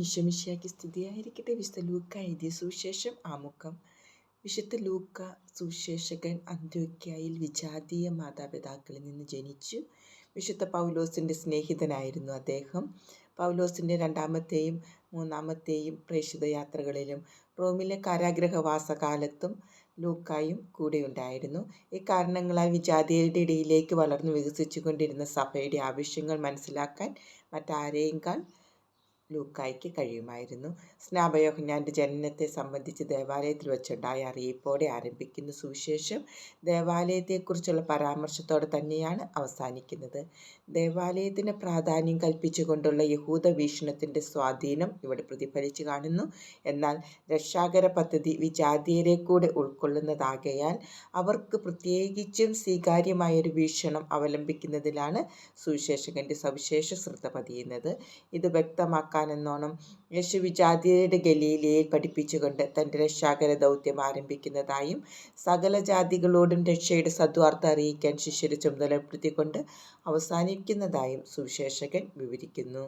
ഈശോമിശിഹായ്ക്ക് സ്ഥിതിയായിരിക്കട്ടെ വിശുദ്ധ ലൂക്ക എഴുതിയ സുവിശേഷം ആമുഖം വിശുദ്ധ ലൂക്ക സുവിശേഷകൻ അന്ത്യോക്യായിൽ വിജാതീയ മാതാപിതാക്കളിൽ നിന്ന് ജനിച്ചു. വിശുദ്ധ പൗലോസിന്റെ സ്നേഹിതനായിരുന്നു അദ്ദേഹം. പൗലോസിന്റെ രണ്ടാമത്തെയും മൂന്നാമത്തെയും പ്രേക്ഷിത യാത്രകളിലും റോമിലെ കാരാഗ്രഹവാസകാലത്തും ലൂക്കായും കൂടെയുണ്ടായിരുന്നു. ഇക്കാരണങ്ങളാൽ വിജാതിയരുടെ ഇടയിലേക്ക് വളർന്നു വികസിച്ചുകൊണ്ടിരുന്ന സഭയുടെ ആവശ്യങ്ങൾ മനസ്സിലാക്കാൻ മറ്റാരേക്കാൾ ലൂക്കായ്ക്ക് കഴിയുമായിരുന്നു. സ്നാപയോഹന്നാന്റെ ജനനത്തെ സംബന്ധിച്ച് ദേവാലയത്തിൽ വെച്ചുണ്ടായ അറിയിപ്പോടെ ആരംഭിക്കുന്ന സുവിശേഷം ദേവാലയത്തെക്കുറിച്ചുള്ള പരാമർശത്തോടെ തന്നെയാണ് അവസാനിക്കുന്നത്. ദേവാലയത്തിന് പ്രാധാന്യം കൽപ്പിച്ചുകൊണ്ടുള്ള യഹൂദ വീക്ഷണത്തിന്റെ സ്വാധീനം ഇവിടെ പ്രതിഫലിച്ചു കാണുന്നു. എന്നാൽ രക്ഷാകര പദ്ധതി വിജാതീയരെ കൂടെ ഉൾക്കൊള്ളുന്നതാകയാൽ അവർക്ക് പ്രത്യേകിച്ചും സ്വീകാര്യമായൊരു വീക്ഷണം അവലംബിക്കുന്നതിലാണ് സുവിശേഷകന്റെ സവിശേഷ ശ്രദ്ധ പതിയുന്നത്. ഇത് വ്യക്തമാക്കാൻ എന്നോണം യേശു വിജാതിയരുടെ ഗലീലയിൽ പഠിപ്പിച്ചുകൊണ്ട് തന്റെ രക്ഷാകര ദൗത്യം ആരംഭിക്കുന്നതായും സകല ജാതികളോടും രക്ഷയുടെ സദ്വാർത്ത അറിയിക്കാൻ ശിഷ്യരെ ചുമതലപ്പെടുത്തിക്കൊണ്ട് അവസാനിക്കുന്നതായും സുവിശേഷകൻ വിവരിക്കുന്നു.